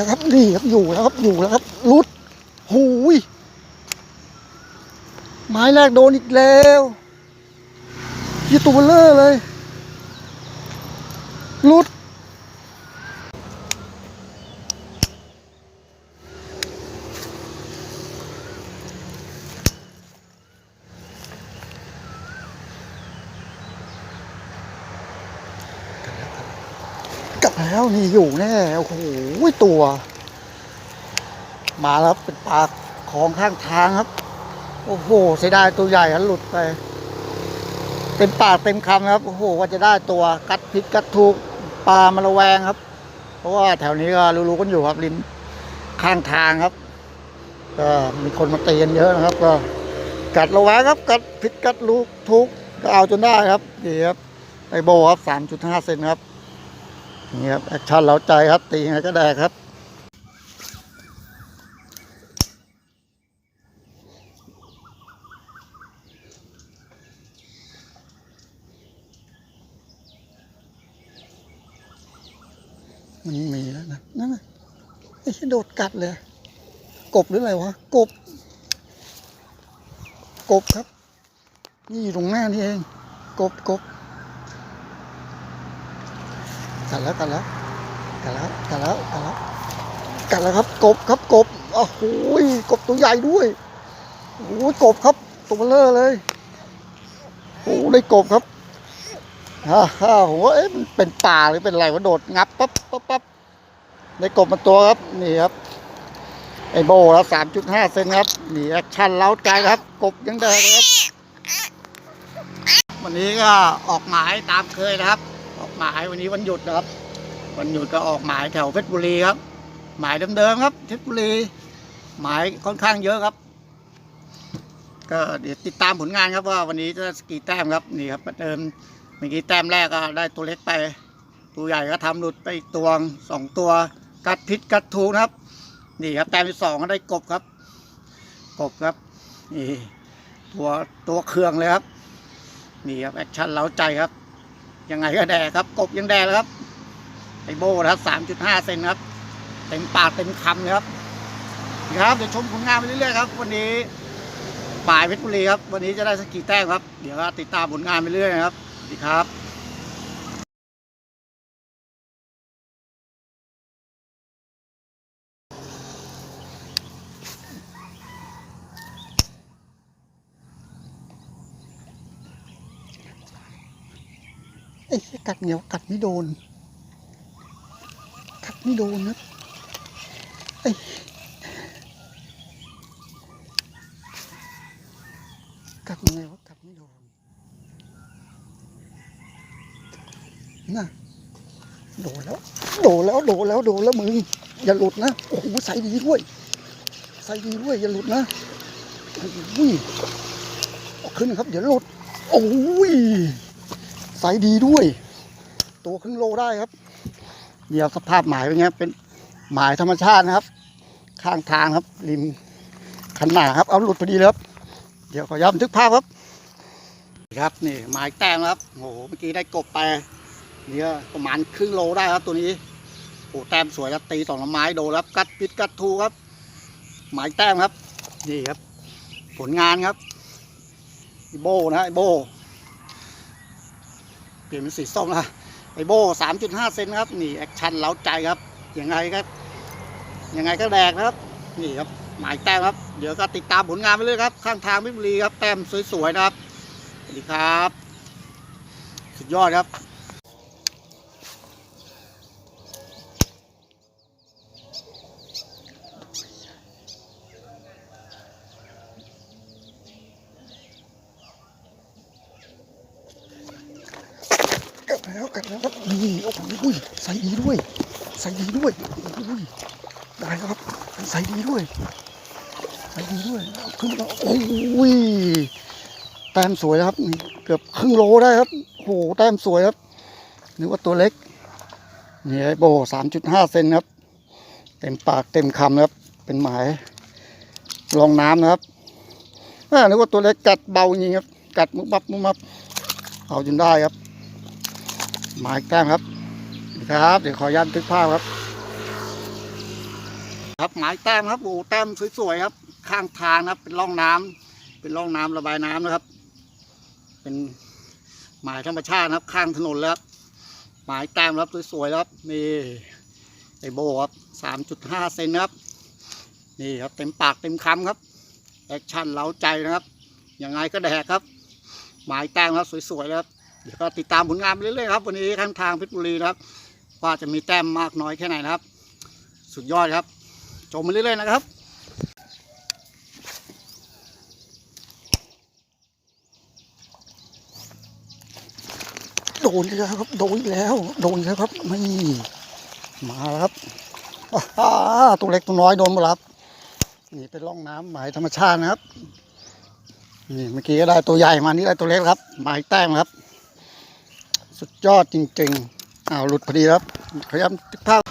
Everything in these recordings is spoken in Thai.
แล้วครับนี่ครับอยู่แล้วครับอยู่แล้วครับรุดหูยไม้แรกโดนอีกแล้วยี่ตัวเบลอเลยรุด แล้วนี่อยู่แน่โอ้โหตัว มาแล้วเป็นปลาของข้างทางครับ โอ้โหเสียดายตัวใหญ่ครับหลุดไป เต็มปากเต็มคำครับโอ้โหว่าจะได้ตัวกัดผิดกัดถูกปลามาระแวงครับ เพราะว่าแถวนี้ก็รู้ๆกันอยู่ครับริมข้างทางครับก็มีคนมาเตีกันเยอะนะครับ ก็กัดระแวงครับ กัดผิดกัดลูกทุกก็เอาจนได้ครับดีครับไอโบครับสามจุดห้าเซนครับ นี่ครับแอคชั่นเหลาใจครับ ตีไงก็ได้ครับมันมีแล้วนะนั่นนะไอ้ที่โดดกัดเลย กบหรืออะไรวะ กบ กบครับ นี่อยู่ตรงหน้านี่เอง กบกบ กัดแล้วกัดแล้วกัดแล้วกัดแล้วกัดแล้วกัดแล้วครับ กบครับกบโอ้โหกบตัวใหญ่ด้วยโอ้โหกบครับตัวเลอเลยโอ้ได้กบครับฮ่าฮ่าผมว่าเอ๊ะมันเป็นป่าหรือเป็นอะไรวะโดดงับปั๊บปั๊บปั๊บในกบมาตัวครับนี่ครับไอโบครับสามจุดห้าเซนครับนี่แอคชั่นเล้าใจครับ กบยังแดงเลยครับ วันนี้ก็ออกหมายตามเคยนะครับ หมายวันนี้วันหยุดนะครับ วันหยุดก็ออกหมายแถวเพชรบุรีครับ หมายเดิมๆครับเพชรบุรี หมายค่อนข้างเยอะครับ ก็เดี๋ยวติดตามผลงานครับว่าวันนี้จะสกี่แต้มครับนี่ครับเดิมเมื่อกี้แต้มแรกก็ได้ตัวเล็กไป ตัวใหญ่ก็ทำหลุดไปอีกตัวสองตัวกัดพิษกัดถูนะครับ นี่ครับแต้มที่สองก็ได้กบครับ กบครับนี่ตัวตัวเครื่องเลยครับ นี่ครับแอคชั่นเล้าใจครับ ยังไงก็แดกครับ กบยังแดกเลยครับไอโบนะครับสามจุดห้าเซนครับ เต็มปากเต็มคำเลยครับดีครับเดี๋ยวชมผลงานไปเรื่อยๆครับ วันนี้ป่ายเพชรบุรีครับ วันนี้จะได้สักกี่แต้มครับ เดี๋ยวติดตามผลงานไปเรื่อยๆครับสวัสดีครับ ไอ้เหี้ย กัดเหนียวกัดไม่โดน กัดไม่โดนนะไอ้กัดยังไงวะกัดไม่โดนน่ะโดนแล้ว โดนแล้วโดนแล้วโดนแล้วมึงอย่าหลุดนะโอ้โหใส่ดีด้วย ใส่ดีด้วยอย่าหลุดนะโอ้ยขึ้นครับ เดี๋ยวหลุดโอ้ยไซส์ดีด้วย ตัวครึ่งโลได้ครับ เดี๋ยวสภาพหมายเป็นไงเป็นหมายธรรมชาตินะครับ ข้างทางครับ ริมคันหนาครับ เอาหลุดพอดีเลยครับ เดี๋ยวขอย้ำบันทึกภาพครับ ครับนี่หมายแต้มครับโอ้โหเมื่อกี้ได้กบไปเนี่ยประมาณครึ่งโลได้ครับตัวนี้โอ้แต้มสวยครับตีสองลำไม้โดนครับ กัดปิดกัดทูครับ หมายแต้มครับนี่ครับ ผลงานครับโบนะไอโบ เปลี่ยนเป็นสีส้มแล้ว ไอโบสามจุดห้าเซนครับ นี่แอคชั่นเล้าใจครับ ยังไงครับ ยังไงก็แดกนะครับ นี่ครับ หมายแต้มครับ เดี๋ยวก็ติดตามผลงานไปเลยครับ ข้างทางพิบุรีครับ แต้มสวยๆนะครับ สวัสดีครับ สุดยอดครับ แล้วกัดแล้วครับนี่โอ้โหอุ้ยใส่ดีด้วย ใส่ดีด้วยอุ้ยได้แล้วครับใส่ดีด้วยใส่ดีด้วยขึ้นแล้วโอ้ยแต้มสวยนะครับนี่เกือบครึ่งโลได้ครับโหแต้มสวยครับนึกว่าตัวเล็กนี่ไอโบสามจุดห้าเซนครับ เต็มปากเต็มคำครับ เป็นหมายรองน้ำนะครับนึกว่าตัวเล็กกัดเบาจริงครับ กัดมุบมับมุบมับเอาจนได้ครับ หมายแต้มครับครับ เดี๋ยวขออนุญาตทึกภาพครับ ครับหมายแต้มครับโอ้แต้มสวยๆครับ ข้างทางนะครับ เป็นร่องน้ำเป็นร่องน้ำระบายน้ำนะครับ เป็นหมายธรรมชาตินะครับ ข้างถนนแล้วครับหมายแต้มครับสวยๆครับนี่ไอโบครับสามจุดห้าเซนครับนี่ครับ เต็มปากเต็มคำครับแอคชั่นเล้าใจนะครับยังไงก็แดกครับ หมายแต้มครับสวยๆนะครับ เดี๋ยวก็ติดตามผลงานไปเรื่อยๆครับวันนี้ข้างทางเพชรบุรีนะครับว่าจะมีแต้มมากน้อยแค่ไหนนะครับ สุดยอดครับชมมาเรื่อยๆนะครับโดนแล้วครับโดนแล้วโดนแล้วครับไม่มาแล้วครับตัวเล็กตัวน้อยโดนมดแล้วครับนี่เป็นร่องน้ำหมายธรรมชาตินะครับนี่เมื่อกี้ก็ได้ตัวใหญ่มานี่ได้ตัวเล็กครับหมายแต้มครับ สุดยอดจริงๆอ้าวหลุดพอดีครับพยายามติดภาพ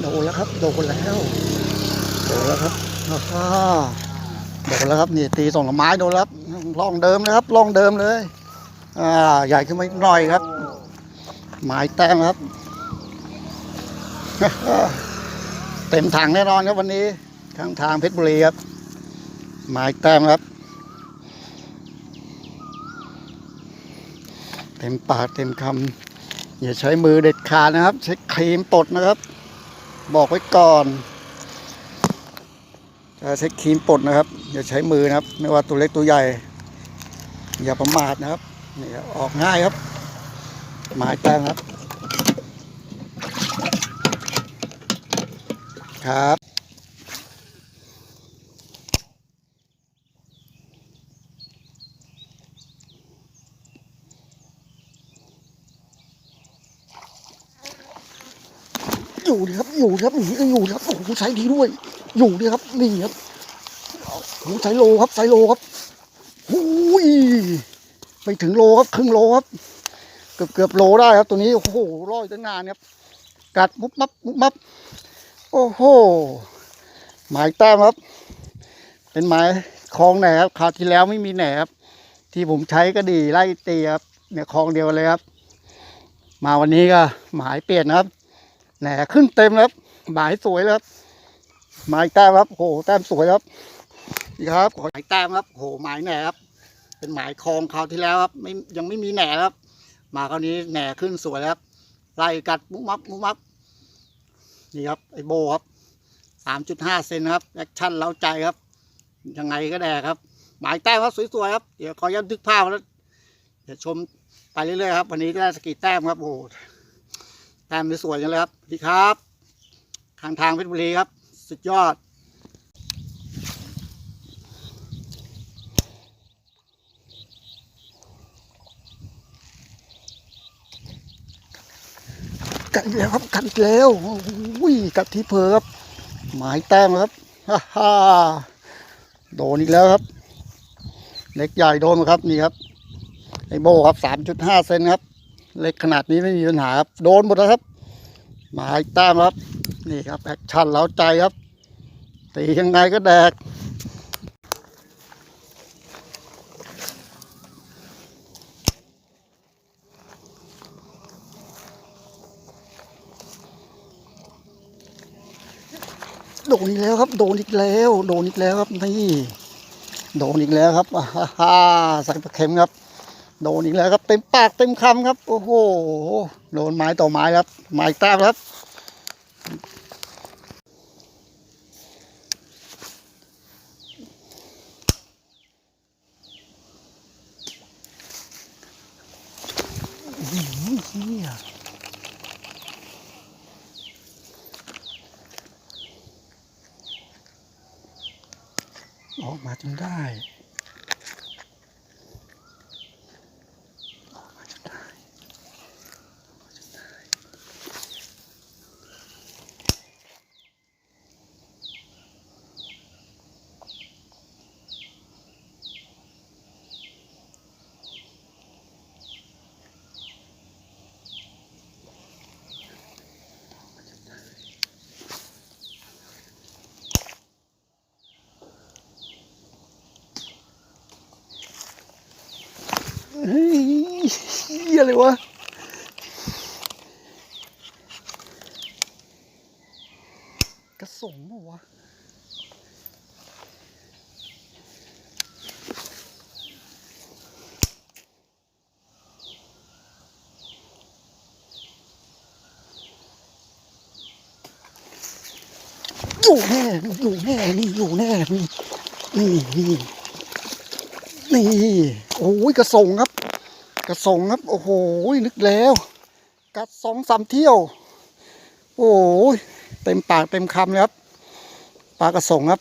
โดนแล้วครับโดนแล้วโดนแล้วครับฮ่าโดนแล้วครับนี่ตีสองไม้โดนแล้วครับล่องเดิมนะครับล่องเดิมเลยอ่าใหญ่ขึ้นมาอีกหน่อยครับไม้แต้มครับ เต็มถังแน่นอนครับวันนี้ข้างทางเพชรบุรีครับไม้แต้มครับ เต็มปากเต็มคำอย่าใช้มือเด็ดขาดนะครับ ใช้ครีมปดนะครับ บอกไว้ก่อนจะใช้ครีมปดนะครับ อย่าใช้มือนะครับ ไม่ว่าตัวเล็กตัวใหญ่ อย่าประมาทนะครับนี่ออกง่ายครับ หมายแต้มครับ ครับอยู่ดีครับอยู่ดีครับหนีอยู่ดีครับโอ้โหใช้ดีด้วย อยู่ดีครับนี่ครับโอ้โหไซโลครับไซโลครับหูยไปถึงโลครับครึ่งโลครับ เกือบเกือบโลได้ครับตัวนี้โอ้โหรอดตั้งนานครับกัดมุบมับมุบมับ โอ้โห หมายแต้มครับ เป็นหมายคลองแหนครับคราวที่แล้วไม่มีแหนครับ ที่ผมใช้ก็ดีไล่ตีครับเนี่ยคลองเดียวเลยครับ มาวันนี้ก็หมายเปลี่ยนครับแหนขึ้นเต็มแล้วครับ หมายสวยแล้วครับหมายแต้มครับโหแต้มสวยครับนี่ครับขอหมายแต้มครับโหหมายแหนครับ เป็นหมายคลองคราวที่แล้วครับ ไม่ยังไม่มีแหนครับ มาคราวนี้แหนขึ้นสวยแล้วครับไล่กัดมุบมับมุบมับ นี่ครับไอโบครับสามจุดห้าเซนครับแอคชั่นเล้าใจครับ ยังไงก็แดกครับ หมายแต้มครับสวยๆครับ เดี๋ยวขอย้ำทึกภาพแล้วเดี๋ยวชมไปเรื่อยๆครับ วันนี้ก็ได้สกีแต้มครับโอ้แต้มสวยๆกังเลยครับดีครับ ทางทางเพชรบุรีครับ สุดยอด กัดอีกแล้วครับกัดแล้วอุ้ยกัดที่เพอครับ หมายแต้มครับฮ่าฮ่าโดนอีกแล้วครับเล็กใหญ่โดนครับนี่ครับไอโบครับสามจุดห้าเซนครับ เล็กขนาดนี้ไม่มีปัญหาครับโดนหมดแล้วครับ หมายแต้มครับ นี่ครับแอคชั่นเล้าใจครับตียังไงก็แดก โดนอีกแล้วครับ โดนอีกแล้ว โดนอีกแล้วครับนี่โดนอีกแล้วครับฮ่าฮ่าใส่ปลาเค็มครับ โดนอีกแล้วครับ เต็มปากเต็มคำครับ โอ้โหโดนไม้ต่อไม้ครับไม้แต้ครับอื้ ออกมาจนได้ เลยวะกระสงปะวะอยู่แน่อยู่แน่ นี่ อยู่แน่ นี่ นี่ นี่นี่โอ้ย กระสงครับ กระสงครับ โอ้โหนึกแล้ว กัดสองสามเที่ยว โอ้ยเต็มปากเต็มคำเลยครับปลากระสงครับ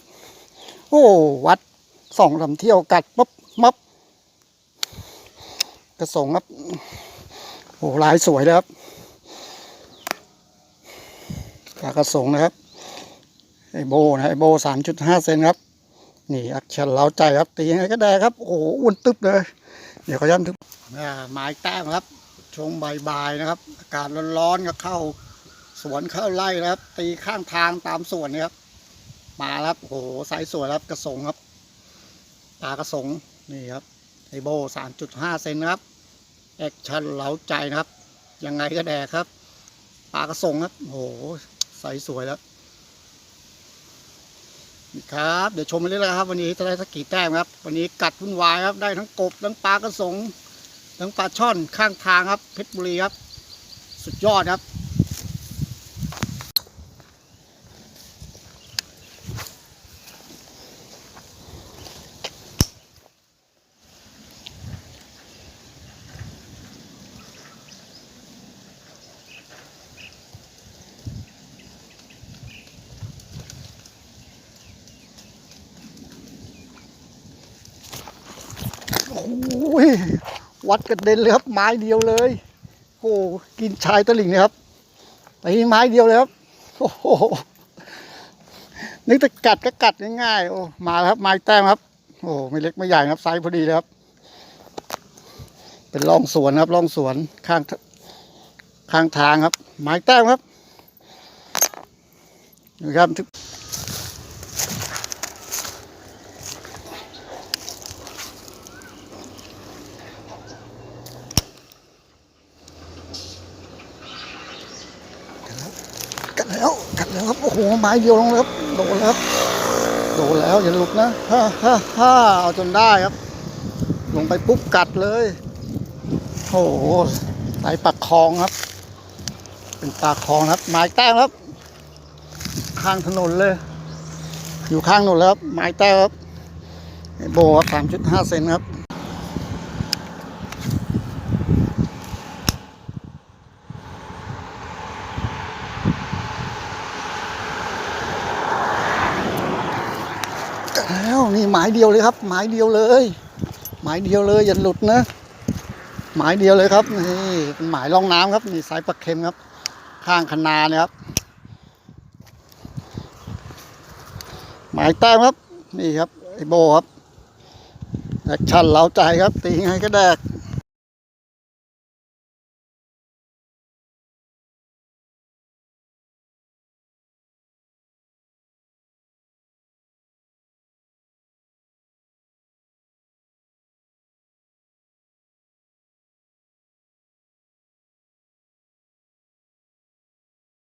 โอ้วัดสองสาเที่ยวกัดปั๊บมับกระสงครับโอ้ลายสวยเลยครับปลากระสงนะครับไอโบนะไอโบสามจุดห้าเซนครับ นี่อักชันเล้าใจครับตียังไงก็ได้ครับ โอ้โหอ้วนตึ๊บเลย เดี๋ยวขย้ำทึบ ไม้แต้มครับช่วงบ่ายๆนะครับ อากาศร้อนๆก็เข้าสวนเข้าไร่นะครับ ตีข้างทางตามสวนนี่ครับ มาแล้วครับโหไซส์สวยครับกระสงครับปลากระสงนี่ครับไอโบสามจุดห้าเซนครับแอคชั่นเหลาใจนะครับ ยังไงก็แดกครับปลากระสงครับโหไซส์สวยแล้วครับเดี๋ยวชมไปเรื่อยๆครับ วันนี้จะได้สักกี่แต้มครับ วันนี้กัดวุ่นวายครับได้ทั้งกบทั้งปลากระสง ทั้งปลาช่อนข้างทางครับเพชรบุรีครับ สุดยอดครับ โอ้ย วัดกระเด็นเลยครับ ไม้เดียวเลยโอ้กินชายตะลิ่งเลยครับตีไม้เดียวเลยครับโอ้โหนึกจะกัดก็กัดง่ายๆโอ้มาแล้วครับไม้แต้มครับ โอ้ไม่เล็กไม่ใหญ่ครับไซส์พอดีเลยครับ เป็นร่องสวนครับร่องสวนข้างข้างทางครับ ไม้แต้มครับนี่ครับ กัดแล้วกั ดแล้วครับโอ้โหไม้เดียวลงแล้วครับโดนแล้วครับโดนแล้วอย่าหลุดนะฮ่าฮ่าฮ่าเอาจนได้ครับ ลงไปปุ๊บกัดเลยโอ้โหสายปักคลองครับ เป็นปากคลองครับ ไม้แต้มครับ ข้างถนนเลย อยู่ข้างถนนแล้วครับไม้แต้มครับโบครับสามจุดห้าเซนครับ แล้วนี่หมายเดียวเลยครับ หมายเดียวเลย หมายเดียวเลยอย่าหลุดนะหมายเดียวเลยครับนี่เป็นหมายร่องน้ำครับนี่สายปลาเค็มครับ ข้างคะนาเนี่ยครับ หมายแต้มครับนี่ครับไอโบครับแอคชั่นเล้าใจครับตีไงก็แดก